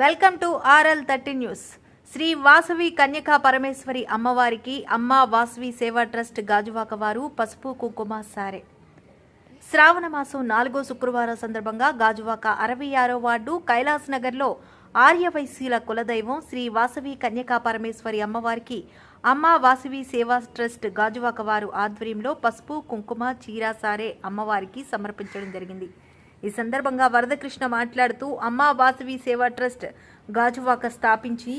Welcome to RL thirty news. Shri Vasavi Kanyaka Parameshwari అమ్మవారికి అమ్మ వాసవి సేవా ట్రస్ట్ గాజువాక వారు పసుపు కుంకుమ సారే. శ్రావణ మాసం నాలుగో శుక్రవారం సందర్భంగా గాజువాక అరవై ఆరో వార్డు కైలాస్ నగర్లో ఆర్యవైశ్యుల కులదైవం శ్రీ వాసవి కన్యకా పరమేశ్వరి అమ్మవారికి అమ్మ వాసవి సేవా ట్రస్ట్ గాజువాక వారు ఆధ్వర్యంలో పసుపు కుంకుమ చీర సారే అమ్మవారికి సమర్పించడం జరిగింది. ఈ సందర్భంగా వరదకృష్ణ మాట్లాడుతూ అమ్మ వాసవి సేవా ట్రస్ట్ గాజువాక స్థాపించి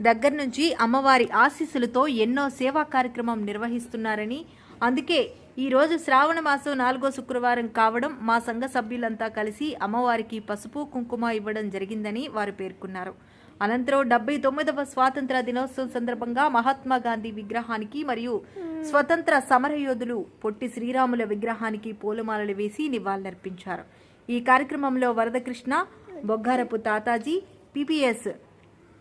దగ్గర నుంచి అమ్మవారి ఆశీస్సులతో ఎన్నో సేవా కార్యక్రమం నిర్వహిస్తున్నారని. అందుకే ఈ రోజు శ్రావణ మాసం నాలుగో శుక్రవారం కావడం మా సంఘ సభ్యులంతా కలిసి అమ్మవారికి పసుపు కుంకుమ ఇవ్వడం జరిగిందని వారు పేర్కొన్నారు. అనంతరం డెబ్బై తొమ్మిదవ స్వాతంత్ర దినోత్సవం సందర్భంగా మహాత్మా గాంధీ విగ్రహానికి మరియు స్వతంత్ర సమరయోధులు పొట్టి శ్రీరాముల విగ్రహానికి పూలమాలలు వేసి నివాళులర్పించారు. ఈ కార్యక్రమంలో వరదకృష్ణ బొగ్గారపు తాతాజీ పిపిఎస్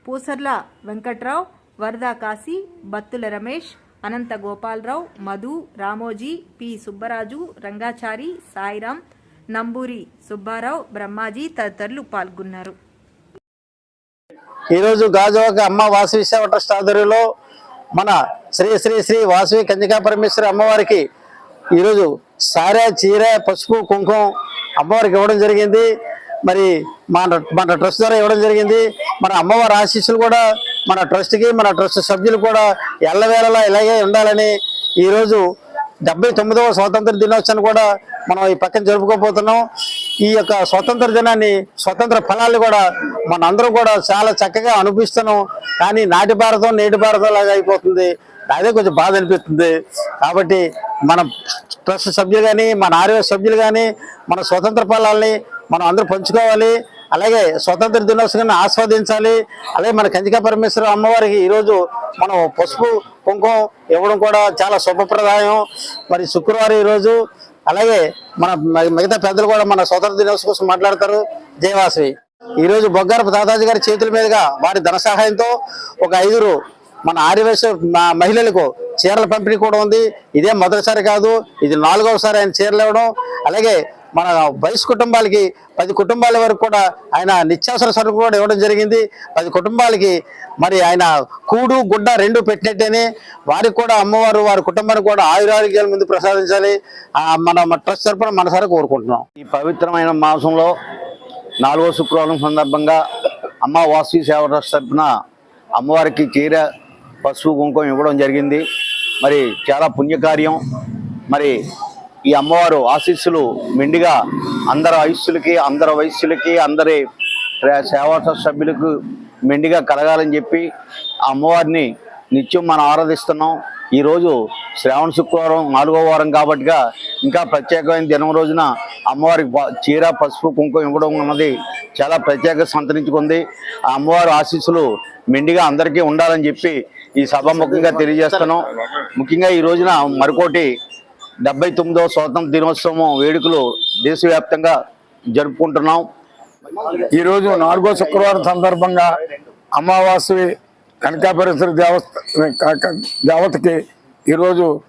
పూసర్ల వెంకట్రావు వరదా కాశీ బత్తుల రమేష్ అనంత గోపాలరావు మధు రామోజీ పి సుబ్బరాజు రంగాచారి సాయిరాం నంబూరి సుబ్బారావు బ్రహ్మాజీ తదితరులు పాల్గొన్నారు. ఈరోజు గాజువాక అమ్మ వాసవి సేవ ట్రస్ట్ ఆధ్వర్యంలో మన శ్రీ శ్రీ శ్రీ వాసవి కన్యకా పరమేశ్వరి అమ్మవారికి ఈరోజు సారే చీర పసుపు కుంకుమ అమ్మవారికి ఇవ్వడం జరిగింది. మరి మన మన ట్రస్ట్ ద్వారా ఇవ్వడం జరిగింది. మన అమ్మవారి ఆశీస్సులు కూడా మన ట్రస్ట్కి మన ట్రస్ట్ సభ్యులు కూడా ఎల్లవేళలా ఇలాగే ఉండాలని ఈరోజు డెబ్బై తొమ్మిదవ స్వాతంత్ర దినోత్సవాన్ని కూడా మనం ఈ పక్కన జరుపుకోబోతున్నాం. ఈ యొక్క స్వతంత్ర దినాన్ని స్వతంత్ర ఫలాలు కూడా మనందరం కూడా చాలా చక్కగా అనిపిస్తున్నాం కానీ నాటి భారతం నేటి భారతం లాగా అయిపోతుంది. అదే కొంచెం బాధ అనిపిస్తుంది. కాబట్టి మన ట్రస్ట్ సభ్యులు కానీ మన ఆర్య సభ్యులు కానీ మన స్వతంత్ర ఫలాల్ని మనం అందరూ పంచుకోవాలి. అలాగే స్వతంత్ర దినోత్సవాన్ని ఆస్వాదించాలి. అలాగే మన కంచికా పరమేశ్వర అమ్మవారికి ఈరోజు మనం పసుపు కుంకుమ ఇవ్వడం కూడా చాలా శుభప్రదాయం. మరి శుక్రవారం ఈరోజు అలాగే మన మిగతా పెద్దలు కూడా మన స్వతంత్ర దినోత్సవం కోసం మాట్లాడతారు. జయవాసవి. ఈరోజు బొగ్గారపు దాదాజీ గారి చేతుల మీదుగా వారి ధన సహాయంతో ఒక ఐదుగురు మన ఆర్యవేశ మహిళలకు చీరల పంపిణీ కూడా ఉంది. ఇదే మొదటిసారి కాదు ఇది నాలుగవసారి ఆయన చీరలు ఇవ్వడం. అలాగే మన వయసు కుటుంబాలకి పది కుటుంబాల వరకు కూడా ఆయన నిత్యావసర సరుకు కూడా ఇవ్వడం జరిగింది. పది కుటుంబాలకి మరి ఆయన కూడు గుడ్డ రెండు పెట్టినట్టేనే వారికి కూడా అమ్మవారు వారి కుటుంబానికి కూడా ఆయురారోగ్యాల ముందు ప్రసాదించాలి. మన ట్రస్ట్ తరఫున మనసారి కోరుకుంటున్నాం. ఈ పవిత్రమైన మాసంలో నాలుగో శుక్రవారం సందర్భంగా అమ్మ వాసు సేవ ట్రస్ట్ తరఫున అమ్మవారికి చీర పసుపు కుంకుమ ఇవ్వడం జరిగింది. మరి చాలా పుణ్యకార్యం. మరి ఈ అమ్మవారు ఆశీస్సులు మెండిగా అందరి ఆయుస్సులకి అందరి వయస్సులకి అందరి సేవా సభ్యులకు మెండిగా కలగాలని చెప్పి ఆ అమ్మవారిని నిత్యం మనం ఆరాధిస్తున్నాం. ఈరోజు శ్రావణ శుక్రవారం నాలుగో వారం కాబట్టిగా ఇంకా ప్రత్యేకమైన దినం రోజున అమ్మవారికి చీర పసుపు కుంకుమ ఇవ్వడం అన్నది చాలా ప్రత్యేక సంతరించుకుంది. ఆ అమ్మవారి ఆశీస్సులు మెండిగా అందరికీ ఉండాలని చెప్పి ఈ సభాముఖంగా తెలియజేస్తున్నాం. ముఖ్యంగా ఈ రోజున మరికోటి డెబ్బై తొమ్మిదవ స్వాతంత్ర దినోత్సవం వేడుకలు దేశవ్యాప్తంగా జరుపుకుంటున్నాం. ఈరోజు నాలుగో శుక్రవారం సందర్భంగా అమావాస్య కనకాపరేశ్వర దేవస్థ దేవతకి ఈరోజు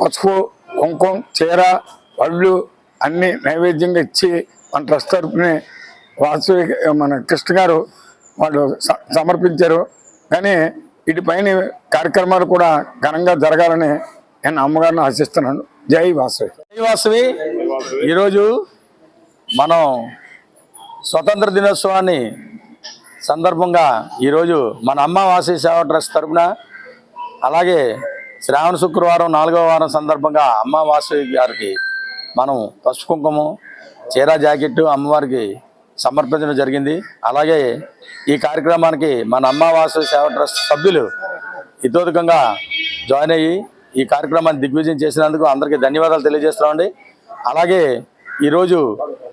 పసుపు కుంకుమ చీర పళ్ళు అన్ని నైవేద్యంగా ఇచ్చి మన ట్రస్ట్ తరఫుని వాసు మన కృష్ణ గారు వాళ్ళు స- సమర్పించారు. కానీ వీటిపైన కార్యక్రమాలు కూడా ఘనంగా జరగాలని నేను అమ్మగారిని ఆశిస్తున్నాను. జై వాసవి. వాసవి. ఈరోజు మనం స్వతంత్ర దినోత్సవాన్ని సందర్భంగా ఈరోజు మన అమ్మ వాసి సేవ ట్రస్ట్ తరఫున అలాగే శ్రావణ శుక్రవారం నాలుగవ వారం సందర్భంగా అమ్మ వాసవి గారికి మనం పసుపు కుంకుమ చీర జాకెట్టు అమ్మవారికి సమర్పించడం జరిగింది. అలాగే ఈ కార్యక్రమానికి మన అమ్మ సేవ ట్రస్ట్ సభ్యులు ఇతోధికంగా జాయిన్ అయ్యి ఈ కార్యక్రమాన్ని దిగ్విజయం చేసినందుకు అందరికీ ధన్యవాదాలు తెలియజేస్తామండి అలాగే ఈరోజు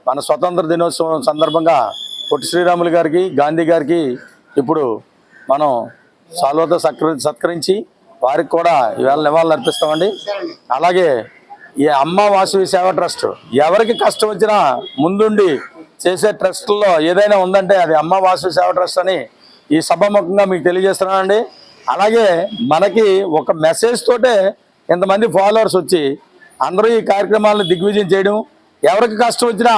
మన స్వతంత్ర దినోత్సవం సందర్భంగా పొట్టి శ్రీరాములు గారికి గాంధీ గారికి ఇప్పుడు మనం సాల్వతో సత్కరి సత్కరించి వారికి కూడా ఇవాళ నివాళులు అర్పిస్తామండి అలాగే ఈ అమ్మ వాసవి సేవ ట్రస్ట్ ఎవరికి కష్టం వచ్చినా ముందుండి చేసే ట్రస్ట్లో ఏదైనా ఉందంటే అది అమ్మ వాసు సేవ ట్రస్ట్ అని ఈ సభాముఖంగా మీకు తెలియజేస్తున్నానండి. అలాగే మనకి ఒక మెసేజ్ తోటే ఇంతమంది ఫాలోవర్స్ వచ్చి అందరూ ఈ కార్యక్రమాలను దిగ్విజయం చేయడం ఎవరికి కష్టం వచ్చినా